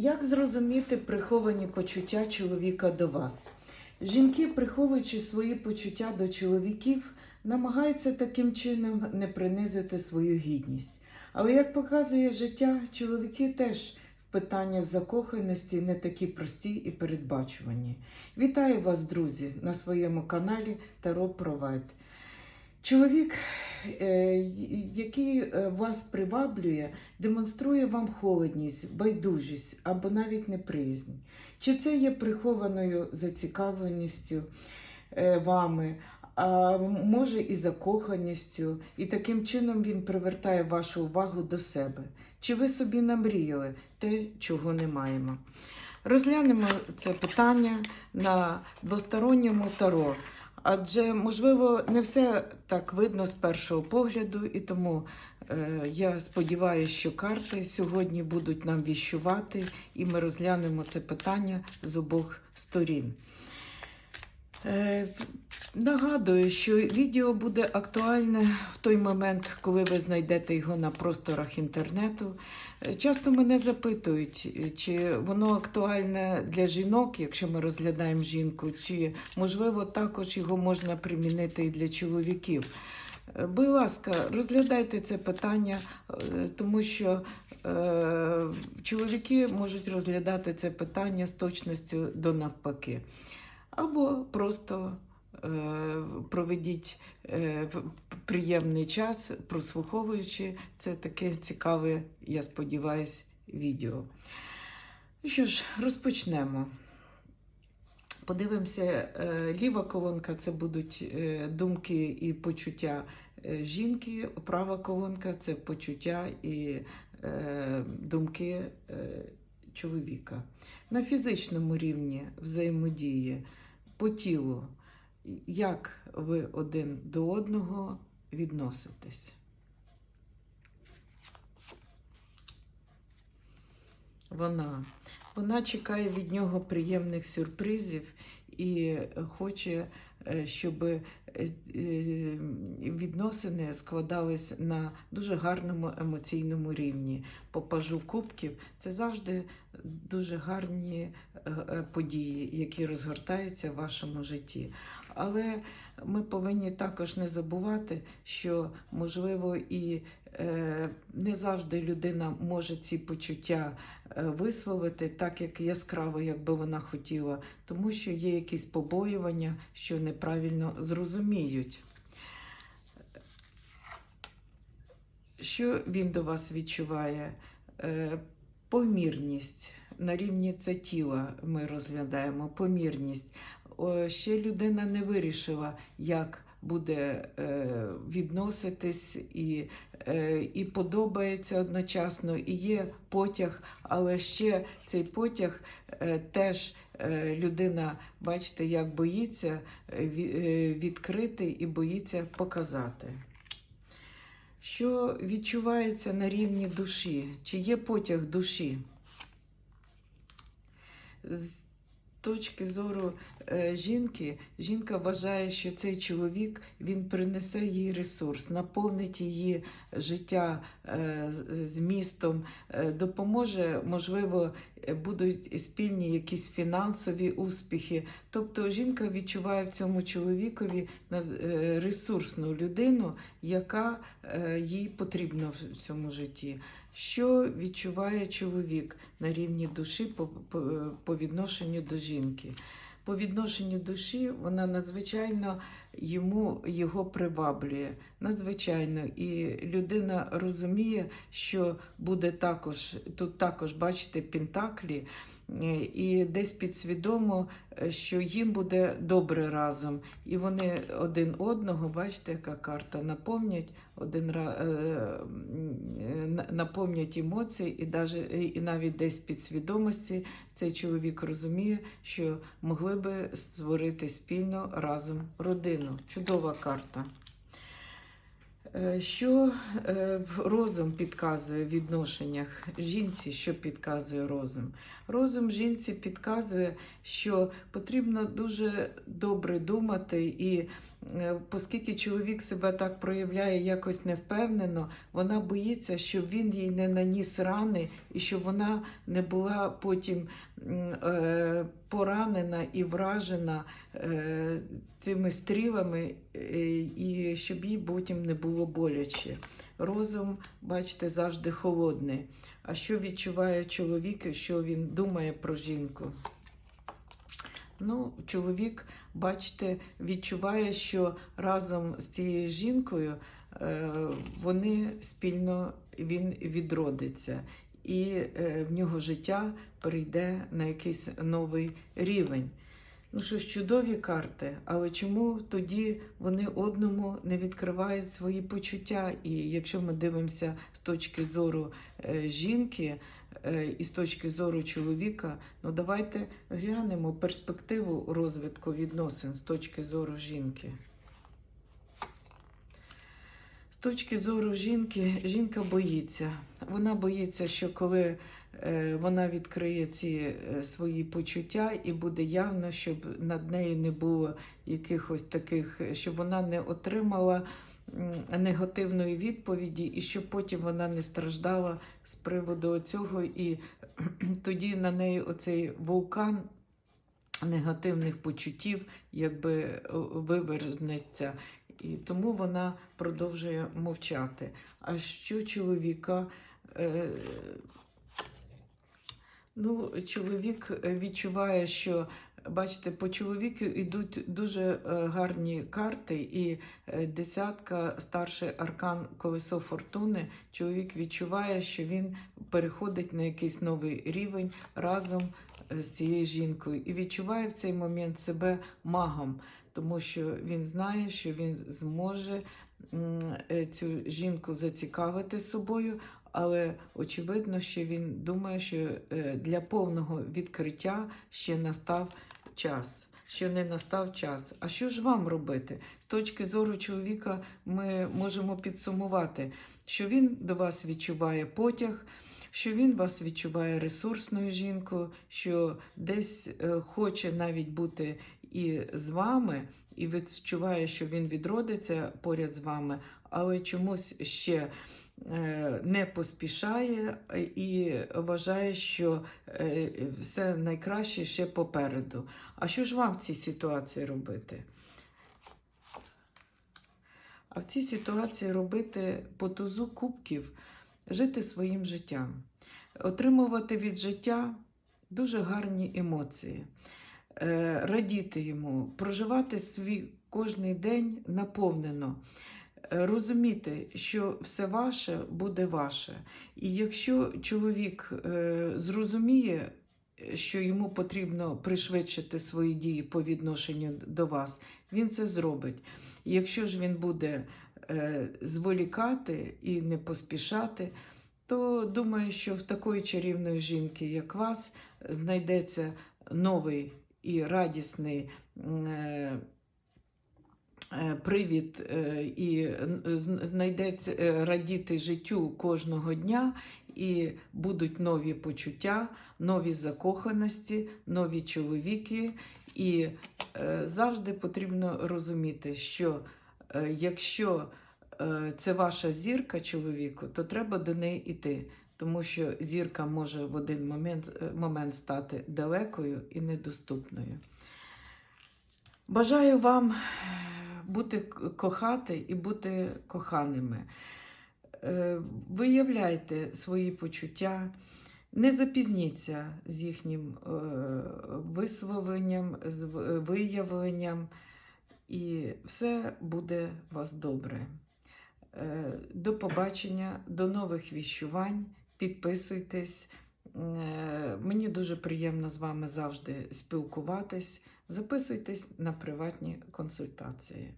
Як зрозуміти приховані почуття чоловіка до вас? Жінки, приховуючи свої почуття до чоловіків, намагаються таким чином не принизити свою гідність. Але як показує життя, чоловіки теж в питаннях закоханості не такі прості і передбачувані. Вітаю вас, друзі, на своєму каналі Таро Провайд. Чоловік, е, який е, вас приваблює, демонструє вам холодність, байдужість або навіть неприязнь. Чи це є прихованою зацікавленістю е, вами, а може і закоханістю, і таким чином він привертає вашу увагу до себе. Чи ви собі намріяли те, чого не маємо? Розглянемо це питання на двосторонньому таро. Адже, можливо, не все так видно з першого погляду, і тому е, я сподіваюся, що карти сьогодні будуть нам віщувати, і ми розглянемо це питання з обох сторін. Е, Нагадую, що відео буде актуальне в той момент, коли ви знайдете його на просторах інтернету. Е, Часто мене запитують, е, чи воно актуальне для жінок, якщо ми розглядаємо жінку, чи можливо також його можна примінити і для чоловіків. Будь ласка, розглядайте це питання, тому що е, чоловіки можуть розглядати це питання з точністю до навпаки. Або просто е, проведіть е, приємний час, прослуховуючи це таке цікаве, я сподіваюся, відео. Ну Що ж, розпочнемо. Подивимося, е, ліва колонка це будуть думки і почуття жінки, права колонка це почуття і думки чоловіка. На фізичному рівні взаємодії по тілу, як ви один до одного відноситесь. Вона. Вона чекає від нього приємних сюрпризів і хоче, щоб е, е, відносини складались на дуже гарному емоційному рівні. По пажу кубків це завжди дуже гарні е, е, події, які розгортаються в вашому житті. Але ми повинні також не забувати, що можливо і е, не завжди людина може ці почуття е, висловити так, як яскраво, як би вона хотіла, тому що є якісь побоювання, що неправильно зрозуміють. Що він до вас відчуває? Е, Помірність на рівні це тіла ми розглядаємо. Помірність. О, Ще людина не вирішила, як буде е, відноситись, і, е, і подобається одночасно, і є потяг, але ще цей потяг е, теж е, людина, бачите, як боїться е, ві- е, відкрити і боїться показати. Що відчувається на рівні душі? Чи є потяг душі? Точки зору е, жінки, жінка вважає, що цей чоловік він принесе їй ресурс, наповнить її життя е, змістом, е, допоможе, можливо, будуть спільні якісь фінансові успіхи. Тобто жінка відчуває в цьому чоловікові е, ресурсну людину, яка е, їй потрібна в цьому житті. Що відчуває чоловік на рівні душі по, по відношенню до жінки? По відношенню душі вона надзвичайно йому його приваблює. Надзвичайно. І людина розуміє, що буде також тут також бачите пентаклі, і десь підсвідомо, е, що їм буде добре разом. І вони один одного, бачите, яка карта, наповнять один е, е, наповнять емоції, і, даже, і навіть десь підсвідомості цей чоловік розуміє, що могли би створити спільно разом родину. Чудова карта. Е, Що е, розум підказує в відношеннях жінці, що підказує розум? Розум жінці підказує, що потрібно дуже добре думати і оскільки чоловік себе так проявляє якось невпевнено, вона боїться, щоб він їй не наніс рани і щоб вона не була потім е, поранена і вражена е, цими стрілами, е, і щоб їй потім не було боляче. Розум, бачите, завжди холодний. А що відчуває чоловік, що він думає про жінку? Ну, чоловік, бачите, відчуває, що разом з цією жінкою е, вони спільно він відродиться, і е, в нього життя перейде на якийсь новий рівень. Ну що ж, чудові карти, але чому тоді вони одному не відкривають свої почуття? І якщо ми дивимося з точки зору е, жінки і з точки зору чоловіка, ну давайте глянемо перспективу розвитку відносин з точки зору жінки. З точки зору жінки, жінка боїться. Вона боїться, що коли е, вона відкриє ці е, свої почуття, і буде явно, щоб над нею не було якихось таких, щоб вона не отримала негативної відповіді, і щоб потім вона не страждала з приводу цього, і тоді на неї оцей вулкан негативних почуттів якби о, вивернеться. І тому вона продовжує мовчати. А що чоловіка? Е, ну, чоловік е, відчуває, що, бачите, по чоловіку йдуть дуже е, гарні карти, і е, десятка старший аркан колесо фортуни. Чоловік відчуває, що він переходить на якийсь новий рівень разом е, з цією жінкою і відчуває в цей момент себе магом тому що він знає, що він зможе цю жінку зацікавити собою, але очевидно, що він думає, що е, для повного відкриття ще настав час. Що не настав час. А що ж вам робити? З точки зору чоловіка ми можемо підсумувати, що він до вас відчуває потяг, що він вас відчуває ресурсною жінкою, що десь е, хоче навіть бути і з вами, і відчуває, що він відродиться поряд з вами, але чомусь ще не поспішає е, і вважає, що е, все найкраще ще попереду. А що ж вам в цій ситуації робити? А в цій ситуації робити по тузу кубків, жити своїм життям, отримувати від життя дуже гарні емоції, е, радіти йому, проживати свій кожний день наповнено, е, розуміти, що все ваше буде ваше. І якщо чоловік е, зрозуміє, що йому потрібно пришвидшити свої дії по відношенню до вас, він це зробить. Якщо ж він буде е, зволікати і не поспішати, то думаю, що в такої чарівної жінки, як вас, знайдеться новий і радісний е, е, привід е, і знайдеться е, радіти життю кожного дня, і будуть нові почуття, нові закоханості, нові чоловіки. І е, завжди потрібно розуміти, що е, якщо е, це ваша зірка чоловіку, то треба до неї йти. Тому що зірка може в один момент, е, момент стати далекою і недоступною. Бажаю вам бути кохати і бути коханими. Е, Виявляйте свої почуття, не запізніться з їхнім е, висловленням, з виявленням, і все буде у вас добре. Е, До побачення, до нових віщувань. Підписуйтесь. Е, Мені дуже приємно з вами завжди спілкуватись. Записуйтесь на приватні консультації.